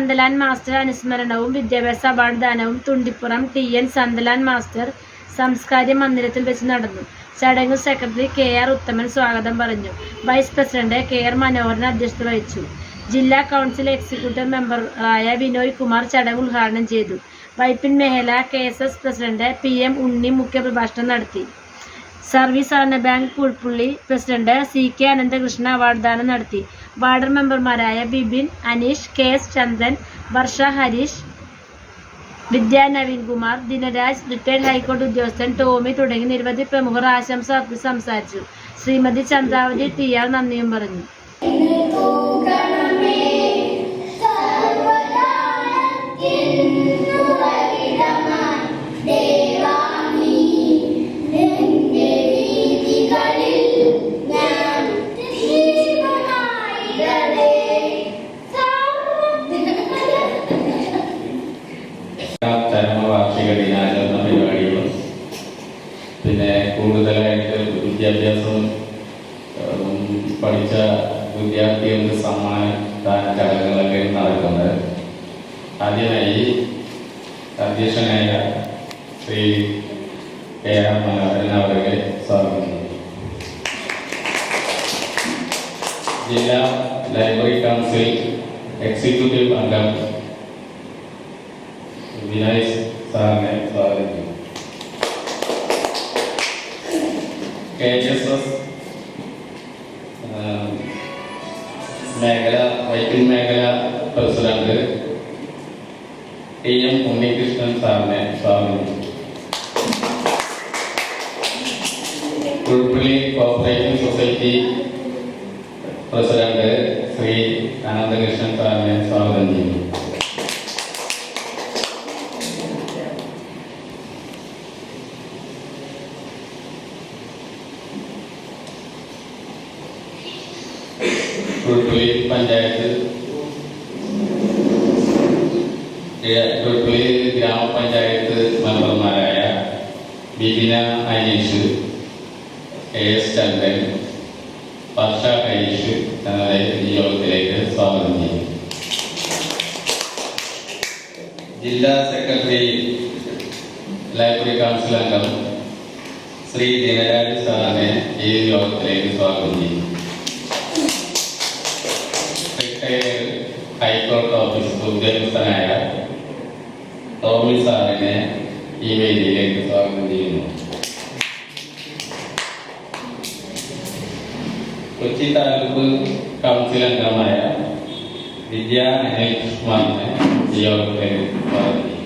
സന്തലാൻ master അനുസ്മരണവും വിദ്യാഭ്യാസ award ദാനവും Thundippuram T N Santhalan master സംസ്കാര മന്ദിരത്തിൽ വെച്ച് നടന്നു. ചടങ്ങ് സെക്രട്ടറി കെ ആർ ഉത്തമൻ സ്വാഗതം പറഞ്ഞു. Vice president K R Manoharan അധ്യക്ഷത വഹിച്ചു. ജില്ലാ കൗൺസിൽ എക്സിക്യൂട്ടീവ് മെമ്പർ ആയ വിനോയ് കുമാർ ചടങ്ങ് ഉദ്ഘാടനം ചെയ്തു. വൈപ്പിൻ മേഖല K S S president P M Unni മുഖ്യപ്രഭാഷണം നടത്തി. സർവീസ് സഹകരണ bank Pulpully president C K Ananthakrishna award ദാനം നടത്തി. വാർഡ് മെമ്പർമാരായ Bibin Aneesh K S Chandan Varsha Harish Vidya Naveenkumar Dinaraj retired ഹൈക്കോടതി ഉദ്യോഗസ്ഥൻ ടോമി തുടങ്ങി നിരവധി പ്രമുഖർ ആശംസ അർപ്പിച്ച് സംസാരിച്ചു. ശ്രീമതി ചന്ദ്രാവതി ടി ആർ നന്ദിയും പറഞ്ഞു. വിദ്യാഭ്യാസം ഉം, പഠിച്ച വിദ്യാർത്ഥികൾക്ക് സമ്മാന ദാന ചടങ്ങുകളൊക്കെ നടക്കുന്നത് ആദ്യമായി അധ്യക്ഷനായ ശ്രീ കെ ആർ മനോഹരൻ അവരെ സ്വാഗതം ചെയ്യുന്നു. ജില്ലാ ലൈബ്രറി കൗൺസിൽ എക്സിക്യൂട്ടീവ് അംഗം വിനയ് സാറിനെ സ്വാഗതം ചെയ്യുന്നു കെ എച്ച് എസ് എസ് മേഖല വൈപ്പിൻ മേഖല പ്രസിഡന്റ് ടി എം ഉണ്ണികൃഷ്ണൻ സാറിനെ സ്വാഗതം. Pulpally cooperative society president Shri Ananthakrishnan സാറിനെ സ്വാഗതം ചെയ്യുന്നു. പുൽപ്പള്ളി പഞ്ചായത്ത്. പുൽപ്പള്ളി ഗ്രാമപഞ്ചായത്ത് മെമ്പർമാരായ ബിബിന അനീഷ് എ എസ് ചന്ദ്രൻ വർഷ ഹരീഷ് എന്നവരെ ഈ യോഗത്തിലേക്ക് സ്വാഗതം ചെയ്യും ജില്ലാ സെക്രട്ടറി ലൈബ്രറി കൗൺസിൽ അംഗം ശ്രീ ദിനരാജ് സാറിനെ ഈ യോഗത്തിലേക്ക് സ്വാഗതം ചെയ്യും ഹൈക്കോടതി ഓഫീസ് ഉദ്യോഗസ്ഥനായ ടോമി സാറിനെ ഈ വേദിയിലേക്ക് സ്വാഗതം ചെയ്യുന്നു. കൊച്ചി താലൂക്ക് കൗൺസിൽ അംഗമായ വിദ്യ അനിൽ കുമാറിനെ ഈ യോഗത്തിലേക്ക് സ്വാഗതം ചെയ്യും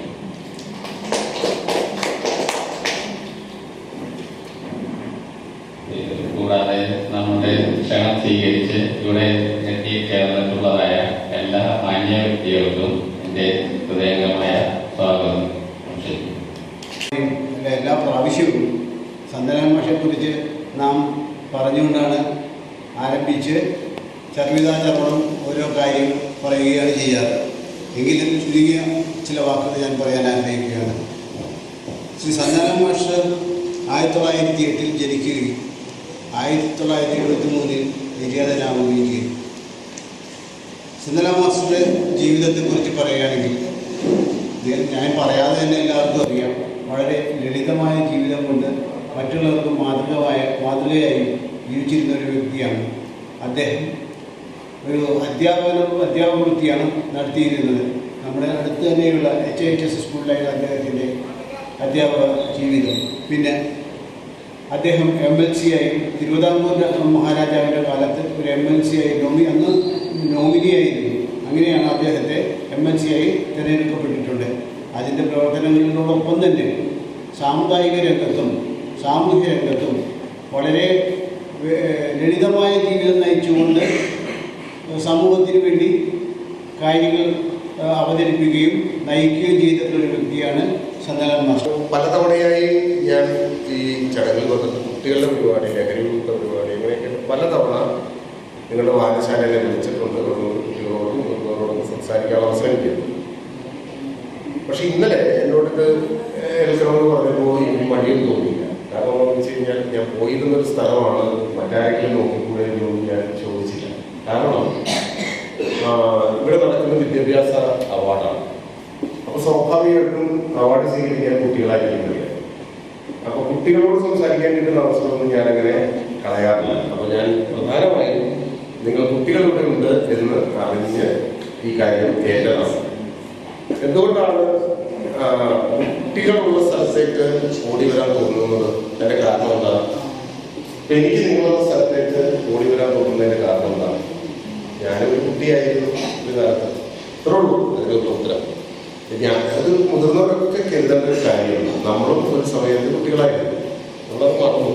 കൂടാതെ നമ്മുടെ ക്ഷണം സ്വീകരിച്ച് ഇവിടെ മാഷെക്കുറിച്ച് നാം പറഞ്ഞുകൊണ്ടാണ് ആരംഭിച്ച് ചർവിതാചരണം ഓരോ കാര്യം പറയുകയാണ് ചെയ്യാറ്. എങ്കിലും ചുരുങ്ങിയ ചില വാക്കുകൾ ഞാൻ പറയാൻ ആഗ്രഹിക്കുകയാണ്. ശ്രീ സന്ദനാൻ മാഷ് ആയിരത്തി തൊള്ളായിരത്തി എട്ടിൽ ജനിക്കുകയും ആയിരത്തി തൊള്ളായിരത്തി എഴുപത്തി മൂന്നിൽ നിര്യാതനാവുകയും ചെയ്തു. സന്ദനാൻ മാസ്റ്ററുടെ ജീവിതത്തെക്കുറിച്ച് പറയുകയാണെങ്കിൽ ഞാൻ പറയാതെ തന്നെ എല്ലാവർക്കും അറിയാം. വളരെ ലളിതമായ ജീവിതം കൊണ്ട് മറ്റുള്ളവർക്ക് മാതൃകമായ മാതൃകയായി ജീവിച്ചിരുന്ന ഒരു വ്യക്തിയാണ് അദ്ദേഹം. ഒരു അധ്യാപന അധ്യാപക വൃത്തിയാണ് നടത്തിയിരുന്നത്. നമ്മുടെ അടുത്ത് തന്നെയുള്ള എച്ച് എച്ച് എസ് സ്കൂളിലായിരുന്നു അദ്ദേഹത്തിന്റെ അധ്യാപക ജീവിതം. പിന്നെ അദ്ദേഹം എം എൽ സി ആയി തിരുവിതാംകൂർ മഹാരാജാവിന്റെ കാലത്ത് ഒരു എം എൽ സി ആയി നോമി അന്ന് നോമിനിയായിരുന്നു അങ്ങനെയാണ് അദ്ദേഹത്തെ എം എൽ സി ആയി തിരഞ്ഞെടുക്കപ്പെട്ടിട്ടുണ്ട്. അതിന്റെ പ്രവർത്തനങ്ങളിലോടൊപ്പം തന്നെ സാമുദായിക രംഗത്തും സാമൂഹ്യ രംഗത്തും വളരെ ലളിതമായ ജീവിതം നയിച്ചുകൊണ്ട് സമൂഹത്തിന് വേണ്ടി കാര്യങ്ങൾ അവതരിപ്പിക്കുകയും നയിക്കുകയും ചെയ്തിട്ടുള്ള ഒരു വ്യക്തിയാണ് സന്ദലാൻ മാസ്റ്റർ. പലതവണയായി ഞാൻ ഈ ചടങ്ങിൽ വന്നിട്ട് കുട്ടികളുടെ പരിപാടി ലഹരി വിമുക്ത പരിപാടി ഇങ്ങനെയൊക്കെ പലതവണ നിങ്ങളുടെ വായനശാലയിലെ വിളിച്ചിട്ടുണ്ട്. കുട്ടികളോടും മുതിർന്നവരോടും സംസാരിക്കാൻ അവസരം ചെയ്തു പക്ഷെ ഇന്നലെ എന്നോട് എടുക്കണമെന്ന് പറഞ്ഞപ്പോൾ എനിക്ക് മടിയും തോന്നിയില്ല കാരണം എന്താണെന്ന് വെച്ച് കഴിഞ്ഞാൽ ഞാൻ പോയിരുന്നൊരു സ്ഥലമാണ് മറ്റാരെങ്കിലും നോക്കിക്കൂടെ എന്നൊന്നും ഞാൻ ചോദിച്ചില്ല. കാരണം ഇവിടെ നടക്കുന്ന വിദ്യാഭ്യാസ അവാർഡാണ്. അപ്പൊ സ്വാഭാവികമായിട്ടും അവാർഡ് സ്വീകരിക്കാൻ കുട്ടികളായിരിക്കുന്നില്ല അപ്പൊ കുട്ടികളോട് സംസാരിക്കാൻ കിട്ടുന്ന അവസരമൊന്നും അങ്ങനെ കളയാറില്ല. അപ്പൊ ഞാൻ പ്രധാനമായും നിങ്ങൾ കുട്ടികൾ ഇവിടെ ഉണ്ട് എന്ന് അറിഞ്ഞ് ഈ കാര്യം ഏറ്റതാണ് എന്തുകൊണ്ടാണ് കുട്ടികളുള്ള സ്ഥലത്തേക്ക് ഓടി വരാൻ തോന്നുന്നത്? അതിന്റെ കാരണം എന്താണ് എനിക്ക് നിങ്ങളുടെ സ്ഥലത്തേക്ക് ഓടി വരാൻ തോന്നുന്നതിന്റെ കാരണം എന്താണ് ഞാനൊരു കുട്ടിയായിരുന്നു ഒരു കാലത്ത്. ഇത്രേ ഉള്ളൂ ഒരു ഉത്തരം. ഞാൻ അത് മുതിർന്നവരൊക്കെ കരുതേണ്ട ഒരു കാര്യമാണ് നമ്മളും ഒരു സമയത്ത് കുട്ടികളായിരുന്നു. നമ്മളത് മറന്നു.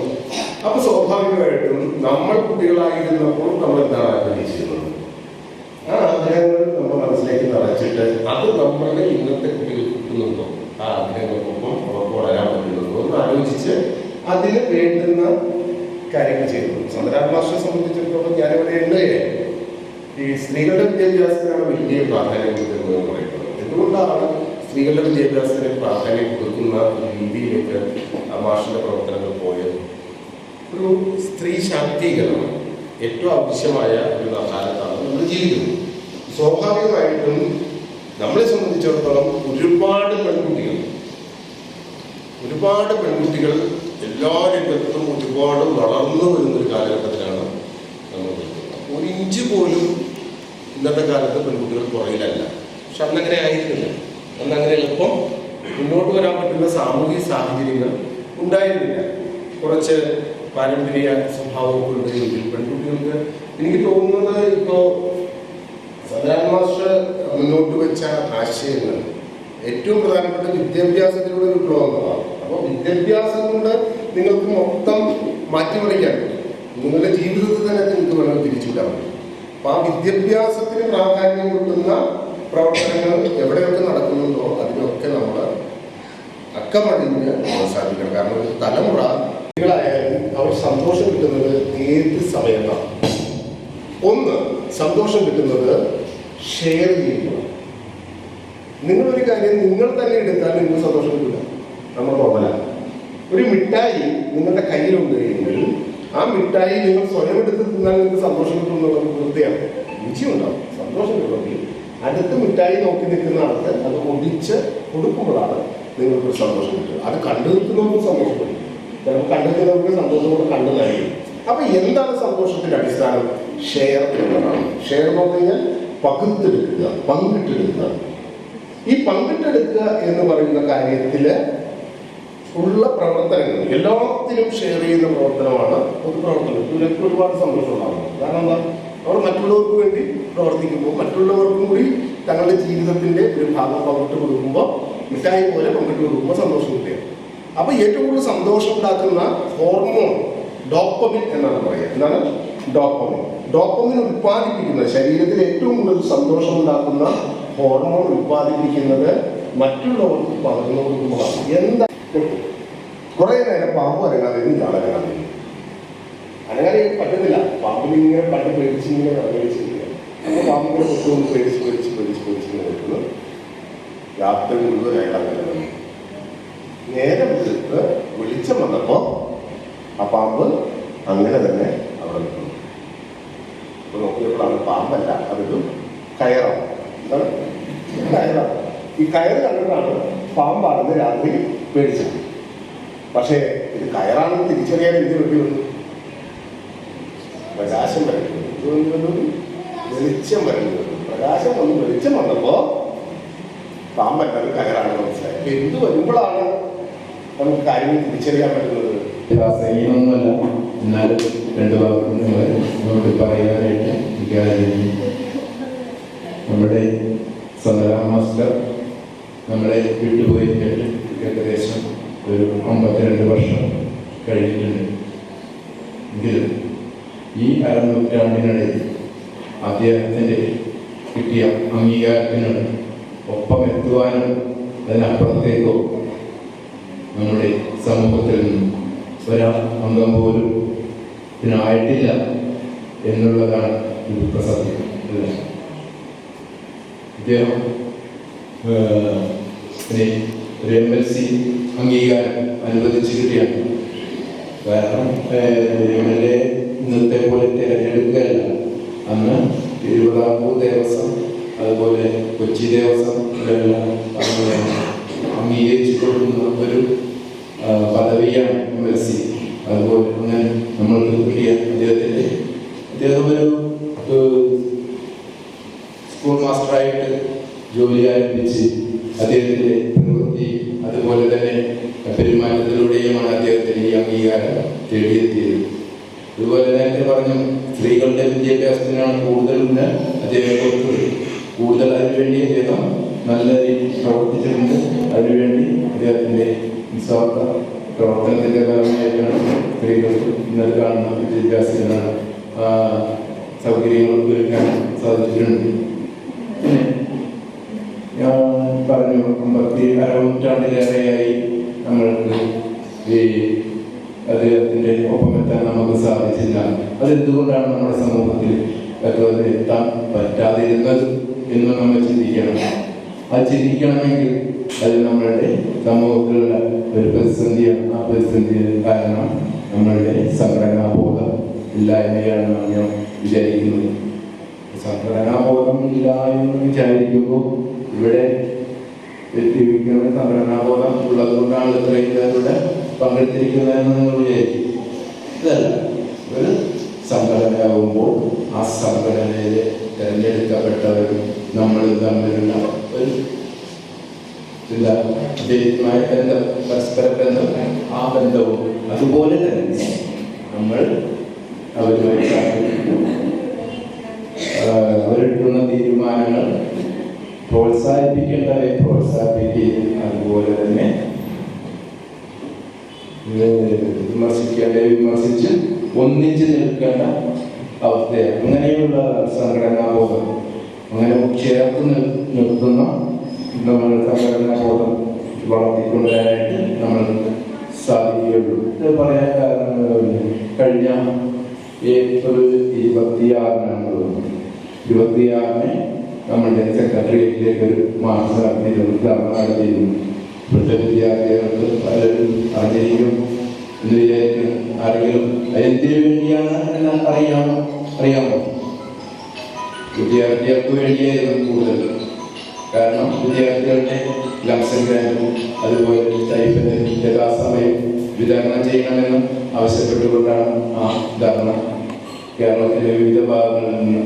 അപ്പൊ സ്വാഭാവികമായിട്ടും നമ്മൾ കുട്ടികളായിരുന്നപ്പോൾ നമ്മൾ എന്താണ് ആഗ്രഹിച്ചിരുന്നത്? ആ ആഗ്രഹങ്ങൾ നമ്മൾ മനസ്സിലേക്ക് നിറച്ചിട്ട് അത് നമ്മളുടെ ഇന്നത്തെ കുട്ടികൾ കിട്ടുന്നുണ്ടോ? ആ ആഗ്രഹങ്ങൾക്കൊപ്പം അവർക്ക് വളരാൻ പറ്റുന്നുണ്ടോ? എന്ന് ആലോചിച്ച് അതിന് വേണ്ടുന്ന കാര്യങ്ങൾ ചെയ്തു. മാസ്റ്ററെ സംബന്ധിച്ചിടത്തോളം ഞാനിവിടെ ഉണ്ട് ഈ സ്ത്രീകളുടെ വിദ്യാഭ്യാസത്തിനാണ് വലിയ പ്രാധാന്യം കൊടുക്കുന്നത് എന്ന് പറയുന്നത്. എന്തുകൊണ്ടാണ് സ്ത്രീകളുടെ വിദ്യാഭ്യാസത്തിന് പ്രാധാന്യം കൊടുക്കുന്ന രീതിയിലേക്ക് മാഷിന്റെ പ്രവർത്തനങ്ങൾ പോയത്? ഒരു സ്ത്രീ ശാക്തീകരണം ഏറ്റവും ആവശ്യമായ ഒരു കാലത്താണ് നമ്മൾ ജീവിക്കുന്നത്. സ്വാഭാവികമായിട്ടും നമ്മളെ സംബന്ധിച്ചിടത്തോളം ഒരുപാട് പെൺകുട്ടികൾ ഒരുപാട് പെൺകുട്ടികൾ എല്ലാ രംഗത്തും ഒരുപാട് വളർന്നു വരുന്ന ഒരു കാലഘട്ടത്തിലാണ് നമ്മൾ ഒരു ഇഞ്ച് പോലും ഇന്നത്തെ കാലത്ത് പെൺകുട്ടികൾ കുറയിലല്ല പക്ഷെ അന്നങ്ങനെ ആയിരുന്നില്ല. അന്നങ്ങനെ എളുപ്പം മുന്നോട്ട് വരാൻ പറ്റുന്ന സാമൂഹിക സാഹചര്യങ്ങൾ ഉണ്ടായിരുന്നില്ല. കുറച്ച് പാരമ്പര്യ സ്വഭാവമൊക്കെ ഉണ്ടെങ്കിൽ പെൺകുട്ടികൾക്ക് എനിക്ക് തോന്നുന്നത് ഇപ്പോൾ സദാൻ മാസ്റ്റർ മുന്നോട്ട് വെച്ച ആശയങ്ങൾ ഏറ്റവും പ്രധാനപ്പെട്ട വിദ്യാഭ്യാസത്തിലൂടെ വിപ്ലവങ്ങളാണ് അപ്പോൾ വിദ്യാഭ്യാസം കൊണ്ട് നിങ്ങൾക്ക് മൊത്തം മാറ്റിമറിക്കാൻ നിങ്ങളുടെ ജീവിതത്തിൽ തന്നെ നിങ്ങൾക്ക് വേണം തിരിച്ചുവിടാൻ അപ്പോൾ ആ വിദ്യാഭ്യാസത്തിന് പ്രാധാന്യം കൊടുക്കുന്ന പ്രവർത്തനങ്ങൾ എവിടെയൊക്കെ നടക്കുന്നുണ്ടോ അതിനൊക്കെ നമ്മൾ അക്കമടിഞ്ഞ് പ്രോത്സാഹിപ്പിക്കണം. കാരണം ഒരു തലമുറ കുട്ടികളായാലും അവർ സന്തോഷം കിട്ടുന്നത് ഏത് സമയത്താണ് ഒന്ന് സന്തോഷം കിട്ടുന്നത് ഷെയർ ചെയ്യുമ്പോൾ നിങ്ങളൊരു കാര്യം നിങ്ങൾ തന്നെ എടുത്താൽ നിങ്ങൾ സന്തോഷം കിട്ടില്ല നമ്മൾ നോക്കലാണ് ഒരു മിഠായി നിങ്ങളുടെ കയ്യിലുണ്ട് കഴിഞ്ഞാൽ ആ മിഠായി നിങ്ങൾ സ്വയം എടുത്ത് തിന്നാൽ നിങ്ങൾക്ക് സന്തോഷം കിട്ടും എന്നുള്ളത് വൃത്തിയാണ്. രുചിയുണ്ടാവും. സന്തോഷം കിട്ടുമെങ്കിൽ അടുത്ത് മിഠായി നോക്കി നിൽക്കുന്ന ആൾക്ക് അത് ഒടിച്ച് കൊടുക്കുമ്പോഴാണ് നിങ്ങൾക്ക് സന്തോഷം കിട്ടുക. അത് കണ്ടു നിൽക്കുന്നവർക്ക് സന്തോഷപ്പെടും ചിലപ്പോൾ കണ്ടു നിൽക്കുന്നവർക്ക് സന്തോഷം കണ്ടു കഴിയും അപ്പൊ എന്താണ് സന്തോഷത്തിന്റെ അടിസ്ഥാനം? ഷെയർ എന്നുള്ളതാണ് ഷെയർ എന്ന് പറഞ്ഞു കഴിഞ്ഞാൽ പകുത്തെടുക്കുക പങ്കിട്ടെടുക്കുക. ഈ പങ്കിട്ടെടുക്കുക എന്ന് പറയുന്ന കാര്യത്തിൽ ഉള്ള പ്രവർത്തനങ്ങൾ എല്ലാത്തിനും ഷെയർ ചെയ്യുന്ന പ്രവർത്തനമാണ് പൊതുപ്രവർത്തനം. ഇതിലേക്ക് ഒരുപാട് സന്തോഷം ഉണ്ടാകുന്നത് കാരണം എന്താ? അവർ മറ്റുള്ളവർക്ക് വേണ്ടി പ്രവർത്തിക്കുമ്പോൾ മറ്റുള്ളവർക്കും കൂടി തങ്ങളുടെ ജീവിതത്തിന്റെ ഒരു ഭാഗം പങ്കിട്ട് കൊടുക്കുമ്പോൾ മിഠായി പോലെ പങ്കിട്ട് കൊടുക്കുമ്പോൾ സന്തോഷം കിട്ടുക അപ്പൊ ഏറ്റവും കൂടുതൽ സന്തോഷം ഉണ്ടാക്കുന്ന ഹോർമോൺ ഡോപ്പമിൻ എന്നാണ് പറയുക. എന്താണ്? ഡോപ്പമിൻ ഡോപ്പമിൻ ഉത്പാദിപ്പിക്കുന്ന ശരീരത്തിൽ ഏറ്റവും കൂടുതൽ സന്തോഷം ഉണ്ടാക്കുന്ന ഹോർമോൺ ഉത്പാദിപ്പിക്കുന്നത് മറ്റുള്ളവർക്ക് പകർന്നു കൊടുക്കുമ്പോഴാണ് എന്താ? കുറെ നേരം പാമ്പ് അനങ്ങാതെ ഇയാൾ അനങ്ങാതെ അനങ്ങാതെ പറ്റുന്നില്ല പാമ്പിന് ഇങ്ങനെ പണ്ട് പേടിച്ച് ഇങ്ങനെ ഇറങ്ങിച്ചിരിക്കുക അപ്പൊ പാമ്പിനെ കൊണ്ടുകൊണ്ട് പേടിച്ച് പേടിച്ച് പേടിച്ച് പേടിച്ച് നിൽക്കുന്നു രാത്രി മുഴുവൻ. നേരം ആ പാമ്പ് അങ്ങനെ തന്നെ അവിടെ നിൽക്കുന്നു അപ്പൊ നോക്കിയപ്പോഴാണ് പാമ്പല്ല അതൊരു കയറാണ് കയറാണ് ഈ കയറ് കണ്ടിട്ടാണ് പാമ്പാണെന്ന് രാത്രി പേടിച്ചത്. പക്ഷേ ഇത് കയറാണെന്ന് തിരിച്ചറിയാൻ എന്ത് വേണ്ടി വന്നു പ്രകാശം വരുന്നു? വെളിച്ചം വരുന്നു പ്രകാശം വന്ന് വെളിച്ചം വന്നപ്പോ പാമ്പല്ലാതെ കയറാണെന്ന് മനസ്സിലായി. എന്ത് വരുമ്പോഴാണ് നമുക്ക് കാര്യങ്ങൾ തിരിച്ചറിയാൻ പറ്റുന്നത്? എന്നാലും രണ്ടു വാക്കും പറയാനായിട്ട് വികാരം നമ്മുടെ സന്ദരാം മാസ്റ്റർ നമ്മളെ വിട്ടുപോയിട്ട് ഏകദേശം ഒരു അമ്പത്തിരണ്ട് വർഷം കഴിഞ്ഞിട്ടുണ്ട് എങ്കിലും ഈ അരനൂറ്റാണ്ടിനിടയിൽ അദ്ദേഹത്തിന്റെ കിട്ടിയ അംഗീകാരത്തിനും ഒപ്പം എത്തുവാനും അതിനപ്പുറത്തേക്കോ നമ്മുടെ സമൂഹത്തിൽ നിന്നും ഒരാൾ അംഗം പോലും ഇതിനായിട്ടില്ല എന്നുള്ളതാണ് ഒരു പ്രസക്തി? ഇദ്ദേഹം ഒരു എം എൽ സി അംഗീകാരം അനുവദിച്ച് കിട്ടിയാണ്. കാരണം എം എൽ എ ഇന്നത്തെ പോലെ തിരഞ്ഞെടുക്കുകയല്ല അന്ന് തിരുവിതാംകൂർ ദേവസ്വം കൊച്ചി ദേവസ്വം അംഗീകരിച്ചു കൊടുക്കുന്ന ഒരു പദവിയാണ് എം എൽ സി. അതുപോലെ അങ്ങനെ നമ്മൾക്ക് കിട്ടിയ അദ്ദേഹത്തിന്റെ അദ്ദേഹം ഒരു ജോലി ആരംഭിച്ച് അദ്ദേഹത്തിന്റെ പ്രവൃത്തി അതുപോലെ തന്നെ പെരുമാറ്റത്തിലൂടെയുമാണ് അദ്ദേഹത്തിന് ഈ അംഗീകാരം തേടിയെത്തിയത്. അതുപോലെ നേരത്തെ പറഞ്ഞു സ്ത്രീകളുടെ വിദ്യാഭ്യാസത്തിനാണ് കൂടുതൽ അദ്ദേഹം കൊടുത്തത് കൂടുതൽ അതിനുവേണ്ടി അദ്ദേഹം നല്ല രീതിയിൽ പ്രവർത്തിച്ചിട്ടുണ്ട്. അതിനുവേണ്ടി അദ്ദേഹത്തിന്റെ നിസ്വാർത്ഥ പ്രവർത്തനത്തിന്റെ ഫലമായിട്ടാണ് സ്ത്രീകൾക്ക് ഇന്നലെ കാണുന്ന വിദ്യാഭ്യാസത്തിന് സൗകര്യങ്ങൾ ഒരുക്കാൻ സാധിച്ചിട്ടുണ്ട്. പിന്നെ ഞാൻ പറഞ്ഞു അമ്പത്തി അരനൂറ്റാണ്ടിലേറെയായി നമ്മൾക്ക് ഈ അദ്ദേഹത്തിന്റെ ഒപ്പമെത്താൻ നമുക്ക് സാധിച്ചില്ല. അതെന്തുകൊണ്ടാണ് നമ്മുടെ സമൂഹത്തിൽ അതുപോലെ എത്താൻ പറ്റാതിരുന്നത് എന്ന് നമ്മൾ ചിന്തിക്കണം. അത് ചിന്തിക്കണമെങ്കിൽ അത് നമ്മളുടെ സമൂഹത്തിലുള്ള ഒരു പ്രതിസന്ധിയാണ് ആ പ്രതിസന്ധി കാരണം നമ്മളുടെ സംഘടനാബോധം ഇല്ലായ്മയാണ് ഞാൻ വിചാരിക്കുന്നത് സംഘടനാബോധം ഇല്ല എന്ന് വിചാരിക്കുമ്പോൾ ഇവിടെ വ്യക്തിവിക്കുന്ന സംഘടനാബോധം ഉള്ളത് കൊണ്ടാണ് ഇത്രയും പേരുടെ പങ്കെടുത്തിരിക്കുന്നതെന്ന് നിങ്ങൾ വിചാരിക്കും. ഇതല്ല ഒരു സംഘടനയാകുമ്പോൾ ആ സംഘടനയിൽ തിരഞ്ഞെടുക്കപ്പെട്ടവരും നമ്മൾ തമ്മിലുള്ള ഒരു എന്താ ബന്ധം പരസ്പര ബന്ധം ആ ബന്ധവും അതുപോലെ തന്നെ നമ്മൾ അവരുമായി അവരെടുക്കുന്ന തീരുമാനങ്ങൾ പ്രോത്സാഹിപ്പിക്കേണ്ടവരെ പ്രോത്സാഹിപ്പിക്കുകയും അതുപോലെ തന്നെ ഏഹ് വിമർശിക്കേണ്ടവരെ വിമർശിച്ച് ഒന്നിച്ച് നിൽക്കേണ്ട അവസ്ഥയാണ്. അങ്ങനെയുള്ള സംഘടനാ ബോധം അങ്ങനെ ചേർത്ത് നിർത്തുന്ന നമ്മൾ സംഘടനാ ബോധം വളർത്തിക്കൊണ്ടുവരാനായിട്ട് നമ്മൾ സാധിക്കുകയുള്ളൂ. ഇത് പറയാൻ കാരണം കഴിഞ്ഞ ഏപ്രിൽ ഇരുപത്തിയാറിനാണ്. ഇരുപത്തിയാറിന് നമ്മളുടെ സെക്രട്ടേറിയറ്റിലേക്ക് ഒരു മാർച്ച് നടത്തിയിരുന്നു ധർമ്മ നടത്തിയിരുന്നു ഇവിടുത്തെ വിദ്യാർത്ഥികൾക്ക് പലരും അറിഞ്ഞിരിക്കും എന്ന് വിചാരിക്കും ആരെങ്കിലും എന്തിനു വേണ്ടിയാണ് എന്ന് അറിയാമോ? അറിയാമോ? വിദ്യാർത്ഥികൾക്ക് വേണ്ടിയായിരുന്നു കൂടുതൽ. കാരണം വിദ്യാർത്ഥികളുടെ ലംസം ഗ്രാൻഡും അതുപോലെ സ്റ്റൈഫന് യഥാസമയം വിതരണം ചെയ്യണമെന്നും ആവശ്യപ്പെട്ടുകൊണ്ടാണ് ആ ധർമ്മം കേരളത്തിലെ വിവിധ ഭാഗങ്ങളിൽ നിന്ന്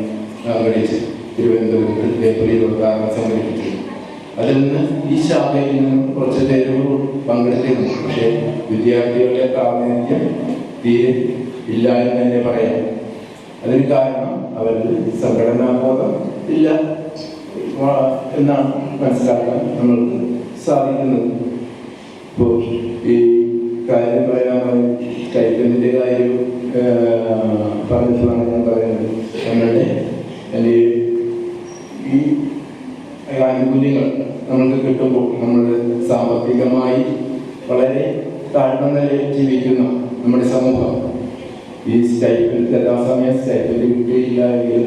സംഘടിച്ച് തിരുവനന്തപുരത്ത് ഏപ്രിൽ ഉദ്ഘാടനം സംഘടിപ്പിച്ചു അതിൽ നിന്ന് ഈ ശാഖയിൽ നിന്നും കുറച്ച് പേരുകൾ പങ്കെടുത്തിരുന്നു. പക്ഷേ വിദ്യാർത്ഥികളുടെ പ്രാതിനിധ്യം തീരെ ഇല്ല എന്ന് തന്നെ പറയാം. അതിന് കാരണം അവർക്ക് സംഘടനാബോധം ഇല്ല എന്നാണ് മനസ്സിലാക്കാൻ നമ്മൾക്ക് സാധിക്കുന്നത്. ഇപ്പോൾ ഈ കാര്യം പറയാൻ ടൈപ്പിന്റെ കാര്യം ഏഹ്, പറഞ്ഞിട്ടുള്ളതാണ് ഞാൻ പറയുന്നത്. നമ്മളുടെ ഈ ആനുകൂല്യങ്ങൾ നമുക്ക് കിട്ടുമ്പോൾ നമ്മൾ സാമ്പത്തികമായി വളരെ താഴ്ന്ന നിലയിൽ ജീവിക്കുന്ന നമ്മുടെ സമൂഹം. ഈ സ്റ്റൈപ്പിൽ യഥാസമയം സ്റ്റൈപ്പിൽ കിട്ടിയില്ല എങ്കിൽ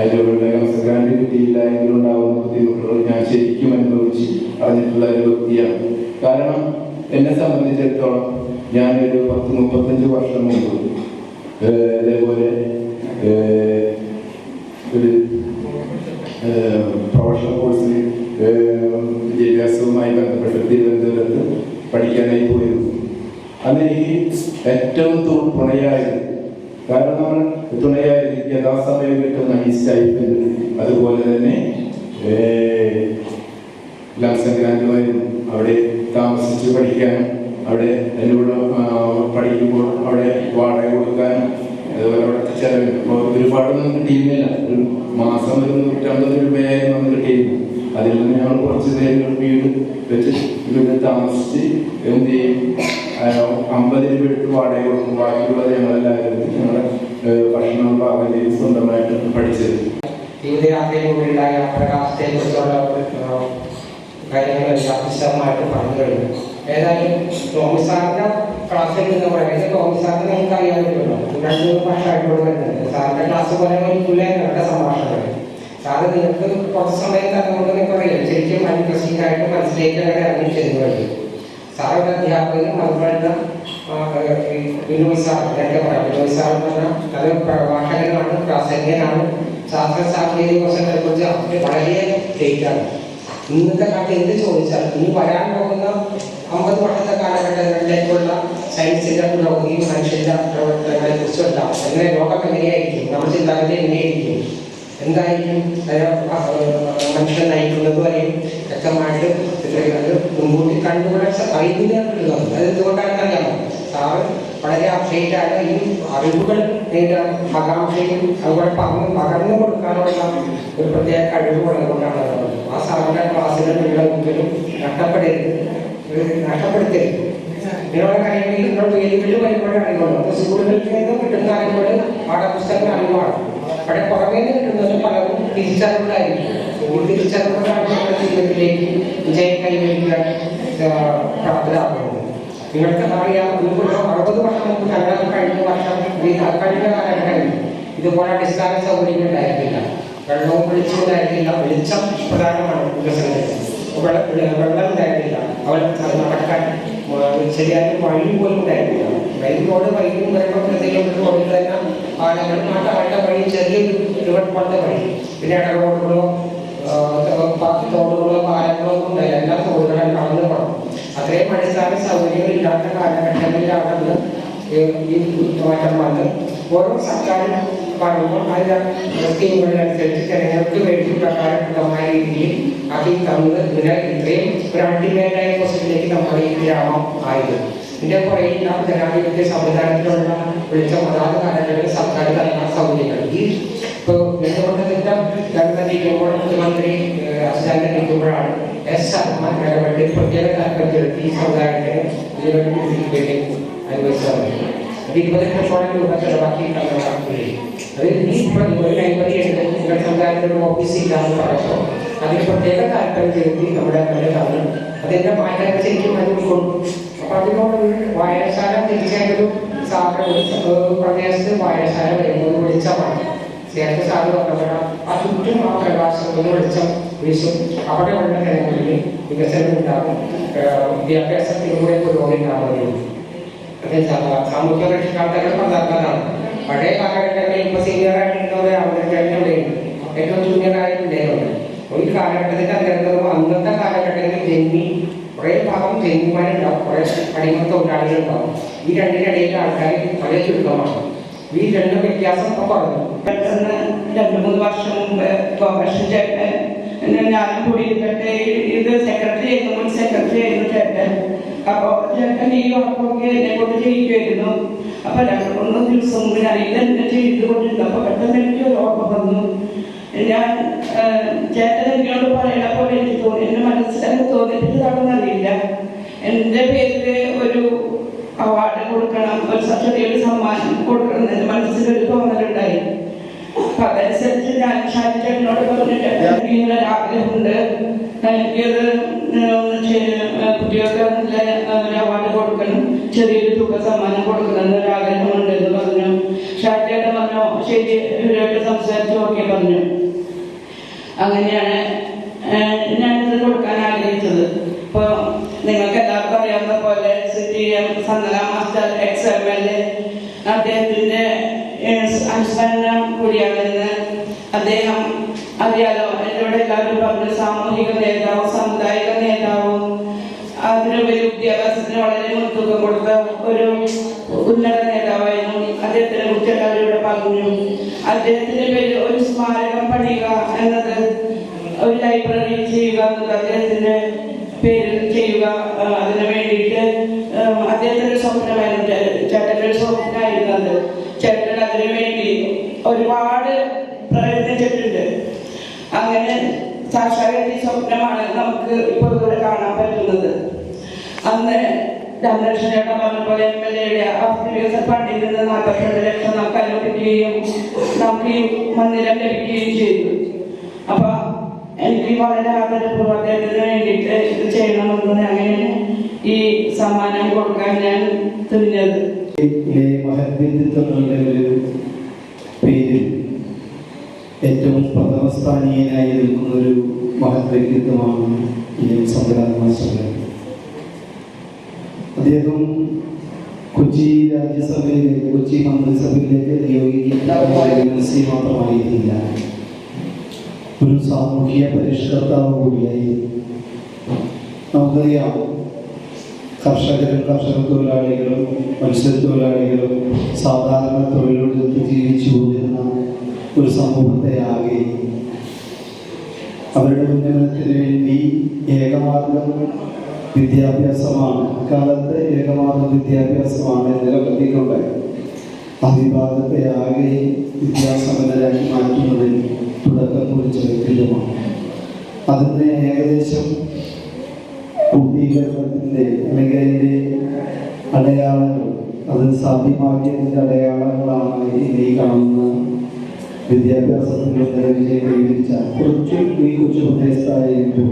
അതിലുള്ള ഗ്രാൻഡ് കിട്ടിയില്ല എങ്കിൽ ഉണ്ടാകുന്ന ബുദ്ധിമുട്ടുകൾ ഞാൻ ശരിക്കും അനുഭവിച്ച് അറിഞ്ഞിട്ടുള്ള ഒരു വ്യക്തിയാണ്. കാരണം എന്നെ സംബന്ധിച്ചിടത്തോളം ഞാനൊരു പത്ത് മുപ്പത്തഞ്ച് വർഷം മുമ്പ് ഇതേപോലെ ഒരു പ്രൊഫഷണൽ കോഴ്സിന് വിദ്യാഭ്യാസവുമായി ബന്ധപ്പെട്ട് തിരുവനന്തപുരത്ത് പഠിക്കാനായി പോയിരുന്നു. അന്ന് എനിക്ക് ഏറ്റവും തുണയായത് കാരണം തുണയായത് യഥാസമയം കിട്ടുന്ന ഈ അതുപോലെ തന്നെ ഏഹ്, ലംസം ഗ്രാൻഡുമായിരുന്നു. അവിടെ താമസിച്ച് പഠിക്കാനും അവിടെ എന്നോട് പഠിക്കുമ്പോൾ അവിടെ വാടക കൊടുക്കാനും അതുപോലെ അവിടുത്തെ അപ്പോൾ ഒരുപാടൊന്നും കിട്ടിയിരുന്നില്ല ഒരു മാസം ഒരു നൂറ്റമ്പത് രൂപയായിരുന്നു നമുക്ക് കിട്ടിയിരുന്നു അതിൽ നിന്ന് ഞങ്ങൾ കുറച്ച് നേരം വീട് വെച്ച് ഇവിടെ താമസിച്ച് എന്ത് ചെയ്യും അമ്പത് രൂപ എടുത്ത് വാടക കൊടുക്കും ബാക്കിയുള്ളത് ഞങ്ങളെല്ലാവരും ഞങ്ങളുടെ ഭക്ഷണം പാകം ചെയ്ത് സ്വന്തമായിട്ട് പഠിച്ചത് ജീവിതയാത്രയിലൂടെയുണ്ടായ പ്രകാശത്തെ കുറിച്ചുള്ള കാര്യങ്ങളെല്ലാം വിശദമായിട്ട് പറഞ്ഞു കഴിഞ്ഞു ഏതായാലും ടോമി സാറിന്റെ ക്ലാസ്സിൽ നിന്ന് പറയുന്നത് ടോമി സാറിന് നിങ്ങൾക്ക് അറിയാമല്ലോ രണ്ട് മൂന്ന് വർഷമായിട്ടുള്ള വരുന്നുണ്ട് സാറിന്റെ ക്ലാസ് പോലെ ഒരു തുല്യങ്ങളുടെ സംഭാഷണങ്ങൾ സാറ് നിങ്ങൾക്ക് കുറച്ച് സമയം തന്നുകൊണ്ട് നിങ്ങൾക്ക് അറിയാം ശരിക്കും ഇൻട്രസ്റ്റിംഗ് ആയിട്ട് മനസ്സിലേക്ക് അങ്ങനെ ഇറങ്ങി ചെന്നു കഴിയും സാറിന്റെ അധ്യാപകനും അതുപോലെ ബിനോയ് സാർ നേരത്തെ പറയാം ബിനോയ് സാർ എന്ന് പറഞ്ഞാൽ നല്ല പ്രഭാഷകനാണ് പ്രാസംഗികനാണ്. ശാസ്ത്ര സാങ്കേതിക കോശങ്ങളെ കുറിച്ച് വളരെ ലേറ്റാണ് ഇന്നത്തെ കാലത്ത് എന്ത് ചോദിച്ചാൽ ഇനി വരാൻ പോകുന്ന അമ്പത് വർഷത്തെ കാലഘട്ടങ്ങളിലേക്കുള്ള സയൻസിന്റെ പുരോഗതിയും മനുഷ്യന്റെ പ്രവർത്തനങ്ങളെ കുറിച്ചുള്ള എങ്ങനെ ലോകം എങ്ങനെയായിരിക്കും? നമ്മുടെ ചിന്താഗതി എങ്ങനെയായിരിക്കും? എന്തായിരിക്കും? അത് മനുഷ്യൻ നയിക്കുന്നത് വരെയും വ്യക്തമായിട്ട് ചിത്രീകരണങ്ങൾ മുൻകൂട്ടി കണ്ടുപിടിച്ച അറിവില്ല അത് എന്തുകൊണ്ടാണെന്ന് അറിയാമോ? സാറ് വളരെ അപ്ഡേറ്റ് ആണ്. ഈ അറിവുകൾ നേടാൻ ആകാംക്ഷയും അതുപോലെ പകർന്ന് പകർന്നു കൊടുക്കാനുള്ള ഒരു പ്രത്യേക കഴിവ് ഉള്ളതുകൊണ്ടാണ് ആ സാറിന്റെ ക്ലാസ്സിൽ നിങ്ങൾ മുമ്പിലും നഷ്ടപ്പെടരുത്. പ്രാപ്തരാകുന്നത്. നിങ്ങൾക്ക് വെള്ളവും വെളിച്ചവും ഉണ്ടായിരുന്നില്ല. വെളിച്ചം പ്രധാനമാണ് വികസനത്തിൽ വെള്ളം ഉണ്ടായിരുന്നില്ല. അവർ നടക്കാൻ ശരിയായ വഴി പോലും ഉണ്ടായിരുന്നില്ല. മെയിൻ റോഡ് വൈകും വരുമ്പോഴത്തേക്കും ഒരു റോഡിൽ തന്നെ ആളുകൾ നാട്ടാളുടെ വഴി ചെറിയൊരു ഇരുപത്തിപ്പത്തെ വഴി. പിന്നെ ഇട റോഡുകളോ തോടുകളോ പാലങ്ങളോ ഉണ്ടായില്ല. എല്ലാ തോടുകളും കടന്നു പോകണം അത്രയും അടിസ്ഥാന സൗകര്യങ്ങൾ ഇല്ലാത്ത കാലഘട്ടങ്ങളിലാണ് ഈ മാറ്റം വന്നത്. ഓരോ സർക്കാരും പറയുമ്പോൾ അതിന്റെ സ്കീമുകളനുസരിച്ച് ജനങ്ങൾക്ക് വേണ്ടി പ്രകാരപ്രദമായ രീതിയിൽ ആക്കി തന്നത് ഇതിനെ ഇത്രയും ഒരു അൾട്ടിമേറ്റായ പൊസിഷനിലേക്ക് നമ്മുടെ ഈ ഗ്രാമം ആയത് ഇതിന്റെ പുറകിൽ നാം ജനാധിപത്യ സംവിധാനത്തിലുള്ള വെളിച്ചം അതാത് കാലങ്ങളിൽ സർക്കാർ തരുന്ന സൗകര്യങ്ങൾ ഈ ഇപ്പോൾ നിയമത്തിന്റെ ഗവൺമെന്റ് മുഖ്യമന്ത്രി അസിസ്റ്റന്റ് നിൽക്കുമ്പോഴാണ് എസ് സർമാൻ ഇടപെട്ട് പ്രത്യേക താല്പര്യത്തിൽ ഈ സമുദായത്തിന് ഇതിനുവേണ്ടി അനുവദിച്ചത് അത് ഇരുപത് ലക്ഷത്തോളം രൂപ ചെലവാക്കിയിട്ടാണ് നടക്കുന്നത് അത് ഈ ഒരു ലൈബ്രറി എടുത്ത് നിങ്ങളുടെ സമുദായത്തിന്റെ ഓഫീസ് ഇല്ലാന്ന് പറയുമ്പോൾ അതിന് പ്രത്യേക താല്പര്യം ചെലുത്തി നമ്മുടെ തന്നു അതെന്റെ മാറ്റാൻ ശരിക്കും അത് ഉൾക്കൊണ്ടു അപ്പൊ അതിനോട് വായനശാല സാറിന് പ്രദേശത്ത് വായനശാല വരുന്നത് വെളിച്ചമാണ് നേരത്തെ സാറ് പറഞ്ഞപ്പോഴാണ് ആ ചുറ്റും ആ പ്രകാശം വെളിച്ചം വീശും അവിടെയുള്ള ജനങ്ങളിൽ വികസനം ഉണ്ടാകും വിദ്യാഭ്യാസത്തിലൂടെ പുരോഗതി ഉണ്ടാവുകയും അത് സാ- സാമൂഹ്യ രക്ഷാർത്ഥങ്ങൾ പതാക്കാനാണ് പഴയ കാലഘട്ടങ്ങളിൽ ഇപ്പൊ സീനിയർ ആയിട്ടുള്ളവരെ അവരുടെ ഏറ്റവും ജൂനിയർ ആയിട്ടുണ്ടായിരുന്നു. ഒരു കാലഘട്ടത്തിന്റെ അന്തർഗതവും അന്നത്തെ കാലഘട്ടങ്ങളിൽ ജന്മി കുറെ ഭാഗം ജന്മിമാരുണ്ടാവും. കുറെ അടിമ തൊഴിലാളികളുണ്ടാവും. ഈ രണ്ടിനിടയിൽ ആൾക്കാർ വളരെ ചുരുക്കമാണ്. ഈ രണ്ട് വ്യത്യാസം കുറഞ്ഞു. പെട്ടെന്ന് രണ്ട് മൂന്ന് വർഷം മുമ്പ് ഗോപകൃഷ്ണൻ ചേട്ടൻ ഞാനും കൂടി ഇത് സെക്രട്ടറി ആയിരുന്നു. അപ്പോൾ ചേട്ടൻ ഈ ഉറപ്പൊക്കെ എന്നെ കൊണ്ട് ചെയ്യിക്കുമായിരുന്നു. അപ്പോൾ രണ്ട് മൂന്ന് ദിവസം മുമ്പ് ഞാൻ ഇതെന്നെ ചെയ്തുകൊണ്ടിരുന്നു. കൊണ്ടിരുന്നപ്പോൾ പെട്ടെന്ന് എനിക്ക് ഒരു ഓർമ്മ വന്നു. ഞാൻ ചേട്ടൻ എന്നോട് പറയണ പോലെ എനിക്ക് തോന്നി. എന്റെ മനസ്സിലത് തോന്നിയിട്ടുണ്ടാകുന്നറിയില്ല എന്റെ പേരിൽ ഒരു അവാർഡ് കൊടുക്കണം ഒരു സത്യതയുടെ സമ്മാനം കൊടുക്കണം എന്ന് മനസ്സിലൊരു തോന്നലുണ്ടായി. അപ്പൊ അതനുസരിച്ച് ഞാൻ ഷാജിച്ചേട്ടനോട് പറഞ്ഞിട്ട് എനിക്ക് ഇങ്ങനെ ഒരു ആഗ്രഹമുണ്ട്. എനിക്കത് കുട്ടികൾക്ക് നല്ല ഒരു അവാർഡ് കൊടുക്കണം. ചെറിയൊരു തുക സമ്മാനം കൊടുക്കണം എന്നൊരു ആഗ്രഹമുണ്ട് എന്ന് പറഞ്ഞു. ഷാജിച്ചേട്ടൻ പറഞ്ഞു? ശരി ഇവരുമായിട്ട് സംസാരിച്ച് ഓക്കെ പറഞ്ഞു. അങ്ങനെയാണ് ഞാനിത് കൊടുക്കാൻ ആഗ്രഹിച്ചത്. ഇപ്പോൾ നിങ്ങൾക്ക് എല്ലാവർക്കും അറിയാവുന്ന പോലെ city M Sandhana master ex M L A അദ്ദേഹത്തിന്റെ അനുസ്മരണം കൂടിയാണെന്ന് അദ്ദേഹം അറിയാലോ എന്നോട് എല്ലാവരും പറഞ്ഞു സാമൂഹിക നേതാവും സാമുദായിക നേതാവും അതിനുപരി വിദ്യാഭ്യാസത്തിന് മുൻതൂക്കം കൊടുത്ത ഒരു ഉന്നത നേതാവായിരുന്നു അദ്ദേഹത്തിനെ കുറിച്ച് എല്ലാവരും പറഞ്ഞു അദ്ദേഹത്തിന്റെ പേര് ഒരു സ്മാരകം പണിയുക എന്നത് ഒരു ലൈബ്രറി ചെയ്യുക എന്നത് അദ്ദേഹത്തിന്റെ പേരിൽ ചെയ്യുക അതിനു വേണ്ടിയിട്ട് അദ്ദേഹത്തിന്റെ സ്വപ്നമായിരുന്നു. ചേട്ടന്റെ സ്വപ്നമായിരുന്നു അത് ചേട്ടൻ അതിനു വേണ്ടി ഒരുപാട് പ്രയത്നിച്ചിട്ടുണ്ട് അങ്ങനെ സാക്ഷാത്കരിച്ച സ്വപ്നമാണ് നമുക്ക് ഇപ്പോൾ ഇവിടെ കാണാൻ പറ്റുന്നത് അന്ന് രാമകൃഷ്ണയുടെ പറഞ്ഞ പോലെ എം എൽ എയുടെ ഫണ്ടിൽ നിന്ന് നാൽപ്പത്തിരണ്ട് ലക്ഷം നമുക്ക് അനുവദിക്കുകയും നമുക്ക് ഈ മന്ദിരം ലഭിക്കുകയും ചെയ്തു. അപ്പൊ എനിക്ക് വളരെ ആദരപൂർവം അദ്ദേഹത്തിന് വേണ്ടിയിട്ട് ഇത് ചെയ്യണമെന്ന് അങ്ങനെ ഈ സമ്മാനം കൊടുക്കാൻ ഞാൻ തുനിഞ്ഞത്. ഏറ്റവും പ്രഥമസ്ഥാനീയനായി നിൽക്കുന്ന ഒരു മഹത് വ്യക്തിത്വമാണ് ഈ സംവിധാന മാസ്റ്റർ അദ്ദേഹം കൊച്ചി രാജ്യസഭയിലേക്ക് കൊച്ചി മന്ത്രിസഭയിലേക്ക് നിയോഗിക്കപ്പെട്ട സി മാത്രമായിരുന്നില്ല. ഒരു സാമൂഹിക പരിഷ്കർത്താവ് കൂടിയായി. നമുക്കറിയാം കർഷകരും കർഷക തൊഴിലാളികളും മത്സ്യത്തൊഴിലാളികളും സാധാരണ തൊഴിലെടുത്ത് ജീവിച്ചു പോരുന്ന ഒരു സമൂഹത്തെ ആകെ. അവരുടെ ഉന്നമനത്തിന് വേണ്ടി ഏകമാർഗം വിദ്യാഭ്യാസമാണ്. അക്കാലത്ത് ഏകമാത്ര വിദ്യാഭ്യാസമാണ് നിലനിർത്തിക്കൊണ്ട് അഭിഭാഗത്തെ ആകെ വിദ്യാസമ്പന്നരാക്കി മാറ്റുന്നതിൽ തുടക്കം കുറിച്ച വ്യക്തിത്വമാണ്. അതിന്റെ ഏകദേശം പൂർത്തീകരണത്തിന്റെ അല്ലെങ്കിൽ അതിന്റെ അടയാളങ്ങൾ അത് സാധ്യമാക്കിയതിന്റെ അടയാളങ്ങളാണ് ഇനി കാണുന്ന വിദ്യാഭ്യാസത്തിന്റെ നിലവിലെ കൈവരിച്ച. കുറച്ച് ഈ കൊച്ചു പ്രദേശത്തായിരിക്കും.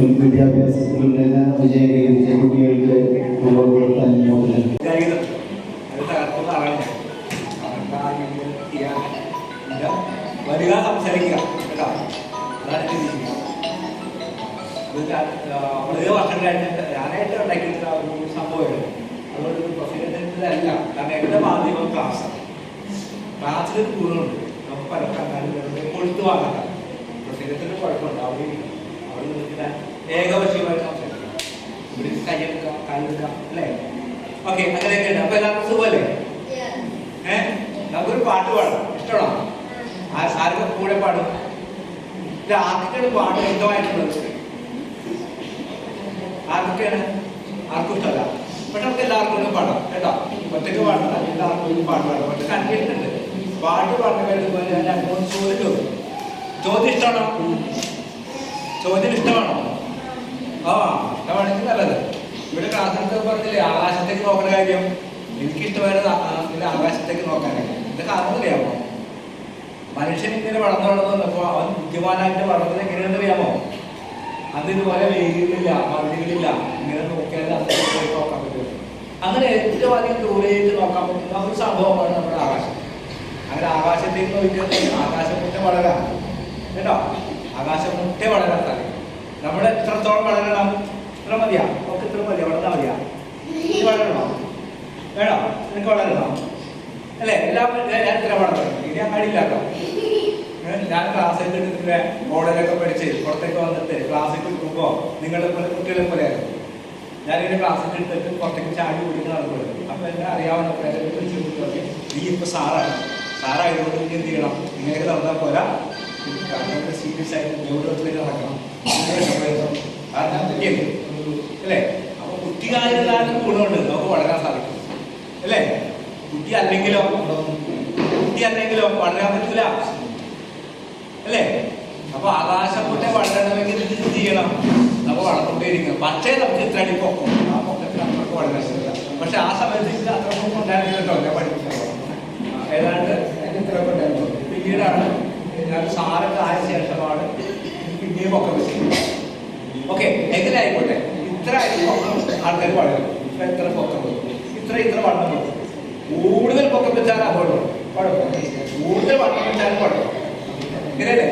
വിദ്യാഭ്യാസത്തിൽ എല്ലാ വിജയം കൈവരിച്ച കുട്ടികൾക്ക് നമ്മൾ കൊടുത്താൽ വരിക സംസാരിക്കുക കേട്ടോ? വളരെ വർഷം കഴിഞ്ഞിട്ട് ഞാനായിട്ട് ഉണ്ടാക്കിയിട്ടുള്ള ഒരു സംഭവമാണ് അതുകൊണ്ട് ഒരു പ്രസിഡന്റിന്റെതല്ല കാരണം എന്റെ മാധ്യമം ക്ലാസ് ക്ലാസ്സിലൊരു ഗുണമുണ്ട് നമുക്ക് പലർക്കും കൊടുത്തു വാങ്ങാം പ്രസിഡന്റിന് കുഴപ്പമുണ്ട് അവിടെ അവിടെ നിന്നിട്ട് ഏകപക്ഷീയമായിട്ട് സംസാരിക്കാം ഇവിടെ കയ്യെടുക്കാം കാലെടുക്കാം അല്ലേ? ഓക്കെ അങ്ങനെയൊക്കെ ഉണ്ട്. അപ്പൊ എല്ലാവർക്കും സുഖമല്ലേ? ഏഹ്? നമുക്കൊരു പാട്ട് പാടാം. ഇഷ്ടമാണോ? ആ- ആരൊക്കെ കൂടെ പാടും. ആർക്കൊക്കെയാണ് പാട്ട് ഇഷ്ടമായിട്ടുള്ളത്? ആർക്കൊക്കെയാണ്? ആർക്കും ഇഷ്ടമല്ല. പക്ഷെ നമുക്ക് എല്ലാവർക്കും ഒന്ന് പാടാം കേട്ടോ? ഒറ്റയ്ക്ക് പാടണം എല്ലാവർക്കും ഒരു പാട്ട് പാടാം. പക്ഷെ കണ്ടിട്ടുണ്ട് പാട്ട് പാടുന്ന കഴിയുമ്പോൾ ഞാൻ ചോദ്യം ചോദിക്കും. ചോദ്യം ഇഷ്ടമാണോ? ചോദ്യം ഇഷ്ടമാണോ ആ ഇഷ്ടമാണെങ്കിൽ നല്ലത് ഇവിടെ ക്ലാസ്സിലൊക്കെ പറഞ്ഞില്ലേ ആകാശത്തേക്ക് നോക്കുന്ന കാര്യം എനിക്ക് ഇഷ്ടമായത് പിന്നെ ആകാശത്തേക്ക് നോക്കാനാണ്. ഇത് കാരണം അറിയാമോ മനുഷ്യൻ ഇങ്ങനെ വളർന്നു വളർന്നു വന്നപ്പോ അവൻ ബുദ്ധിമാനായിട്ട് വളർന്നത് എങ്ങനെയാണെന്ന് അറിയാമോ? അത് ഇതുപോലെ വേദികളില്ല മതിലില്ല ഇങ്ങനെ നോക്കിയാൽ അന്തരീക്ഷം പോയി നോക്കാൻ പറ്റും. അങ്ങനെ ഏറ്റവും അധികം ദൂരേക്ക് നോക്കാൻ പറ്റുന്ന ഒരു സംഭവമാണ് നമ്മുടെ ആകാശം. അങ്ങനെ ആകാശത്തേക്ക് നോക്കിയാൽ ആകാശമുട്ട വളരാം. കേട്ടോ? ആകാശമുട്ട വളരാൻ സാധിക്കും. നമ്മൾ എത്രത്തോളം വളരണം? ഇത്ര മതിയാ. നമുക്ക് ഇത്ര മതിയാ. വളർന്നാ മതിയാ. ഇത് വളരണോ വേണോ? നിനക്ക് വളരണോ അല്ലേ? എല്ലാം ഞാൻ ഇത്ര വളരണം ഇനി അങ്ങാടിയില്ല ഞാൻ ക്ലാസ് എടുത്തിട്ട് മോഡലൊക്കെ പഠിച്ച് പുറത്തേക്ക് വന്നിട്ട് ക്ലാസ്സിൽ കൊടുക്കുമ്പോൾ നിങ്ങളെ പോലെ കുട്ടികളെ പോലെയായിരുന്നു ഞാനിങ്ങനെ ക്ലാസ്സിൽ എടുത്തിട്ട് പുറത്തേക്ക് ചാടി ഓടിക്കുന്ന നടക്കുന്നത് അപ്പൊ എന്നെ അറിയാവുന്ന പേരെ വിളിച്ച് പറഞ്ഞു നീ ഇപ്പൊ സാറാണ്. സാറായതുകൊണ്ട് നീ എന്ത് ചെയ്യണം? ഇങ്ങനെ നടന്നാൽ പോരാ. സീരിയസ് ആയിട്ട് ഗൗരവത്തിലേക്ക് നടക്കണം. കാരണം അല്ലേ? കുട്ടികാലിതാനും ഗുണമുണ്ട്. നമുക്ക് വളരാൻ സാധിക്കും. അല്ലേ? കുട്ടി അല്ലെങ്കിലോ? കുട്ടി അല്ലെങ്കിലോ? വളരാൻ പറ്റില്ല അല്ലേ? അപ്പൊ ആകാശം കൊണ്ടേ വളരണമെങ്കിൽ എന്ത് ചെയ്യണം. നമ്മൾ വളർന്നുകൊണ്ടേയിരിക്കണം. പക്ഷേ നമുക്ക് ഇത്ര അടി പൊക്കം. ആ പൊക്കത്തിൽ നമുക്ക് വളരാൻ ശ്രമിക്കാം പക്ഷെ ആ സമയത്ത് അത്ര പൊക്കം ഉണ്ടായിരുന്നില്ലല്ലോ ഞാൻ പഠിക്കുന്നത് ഏതാണ്ട് ഇത്ര ഒക്കെ ഉണ്ടായിരുന്നു. പിന്നീടാണ് ഞാൻ സാറൊക്കെ ആയ ശേഷമാണ് പിന്നെയും പൊക്കം വെച്ചത്. ഓക്കെ എങ്ങനെ ആയിക്കോട്ടെ? ഇത്ര ആൾക്കാർ വളരും ഇത്ര ഇത്ര പൊക്കം ഇത്ര ഇത്ര വണ്ണം കൂടുതൽ പൊക്കം വെച്ചാൽ അപകടം കുഴപ്പം കൂടുതൽ വണ്ണം വെച്ചാൽ കുഴപ്പം ഇങ്ങനെയല്ലേ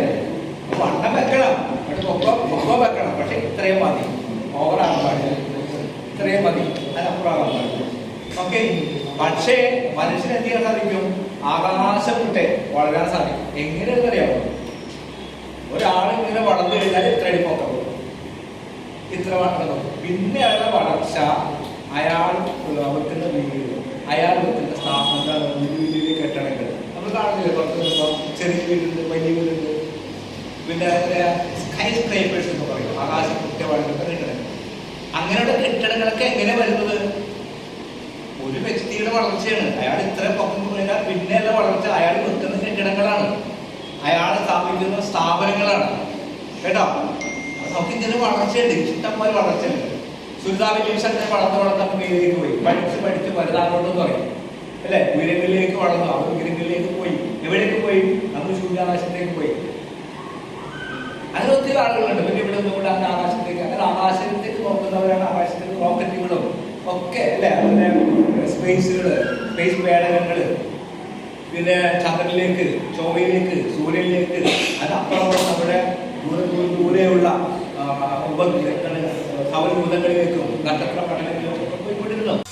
വണ്ണം വെക്കണം. പക്ഷെ പൊക്കം പൊക്കം വെക്കണം. പക്ഷെ ഇത്രയും മതി. ഓവറാണ് പാടില്ല. ഇത്രയും മതി. അതിനപ്പുറമാകാൻ പാടില്ല. ഓക്കെ പക്ഷേ മനുഷ്യന് എന്ത് ചെയ്യാൻ സാധിക്കും? ആകാശം വിട്ടെ വളരാൻ സാധിക്കും. എങ്ങനെയാണെന്ന് അറിയാമോ ഒരാൾ ഇങ്ങനെ വളർന്നു കഴിഞ്ഞാൽ ഇത്ര അടി പൊക്കം. ഇത്ര വളർന്നു പിന്നെ അയാളുടെ വളർച്ച അയാൾ വെക്കുന്ന വീട് അയാൾ വെക്കുന്ന സ്ഥാപനങ്ങൾ വലിയ വലിയ കെട്ടിടങ്ങൾ നമ്മൾ കാണുന്നില്ല പുറത്ത് നിൽക്കുമ്പോൾ ചെറിയ വീടുണ്ട് വലിയ വീടുണ്ട്. പിന്നെ സ്കൈ സ്ക്രൈപ്പേഴ്സ് എന്ന് പറയും. ആകാശം കുറ്റവാളികളുടെ കെട്ടിടങ്ങൾ അങ്ങനെയുള്ള കെട്ടിടങ്ങളൊക്കെ എങ്ങനെ വരുന്നത്? ഒരു വ്യക്തിയുടെ വളർച്ചയാണ്. അയാൾ ഇത്ര പൊക്കം കഴിഞ്ഞാൽ പിന്നെയുള്ള വളർച്ച അയാൾ വെക്കുന്ന കെട്ടിടങ്ങളാണ്. അയാൾ സ്ഥാപിക്കുന്ന സ്ഥാപനങ്ങളാണ്. കേട്ടോ? നമുക്ക് ഇങ്ങനെ വളർച്ചയുണ്ട്. ഇഷ്ടംപോലെ വളർച്ചയുണ്ട്. അങ്ങനെ വളർന്ന് വളർന്ന് മേലേക്ക് പോയി. പഠിച്ച് പഠിച്ച് വലുതാകോട്ട് പറയും. അല്ലെ? ഉയരങ്ങളിലേക്ക് വളർന്നു. അവർ ഉയരങ്ങളിലേക്ക് പോയി. എവിടേക്ക് പോയി? നമ്മൾ സൂര്യാകാശത്തേക്ക് പോയി. അങ്ങനെ ഒത്തിരി ആളുകളുണ്ട്. പിന്നെ ഇവിടെ നിന്നുകൊണ്ട് അങ്ങനെ ആകാശത്തേക്ക് അങ്ങനെ ആകാശത്തേക്ക് നോക്കുന്നവരാണ് ആകാശത്തേക്ക് റോക്കറ്റുകളും ഒക്കെ അല്ലെ? അതുപോലെ സ്പേസുകൾ സ്പേസ് പേടകങ്ങൾ പിന്നെ ചന്ദ്രനിലേക്ക് ചൊവ്വയിലേക്ക് സൂര്യനിലേക്ക് അതിനപ്പുറം നമ്മുടെ ദൂരെ ഒമ്പത് സൗകര്യം മുതൽ ഘട്ടത്തിലുള്ള പഠനങ്ങളിലൊക്കെ പോയിക്കൊണ്ടിരുന്നു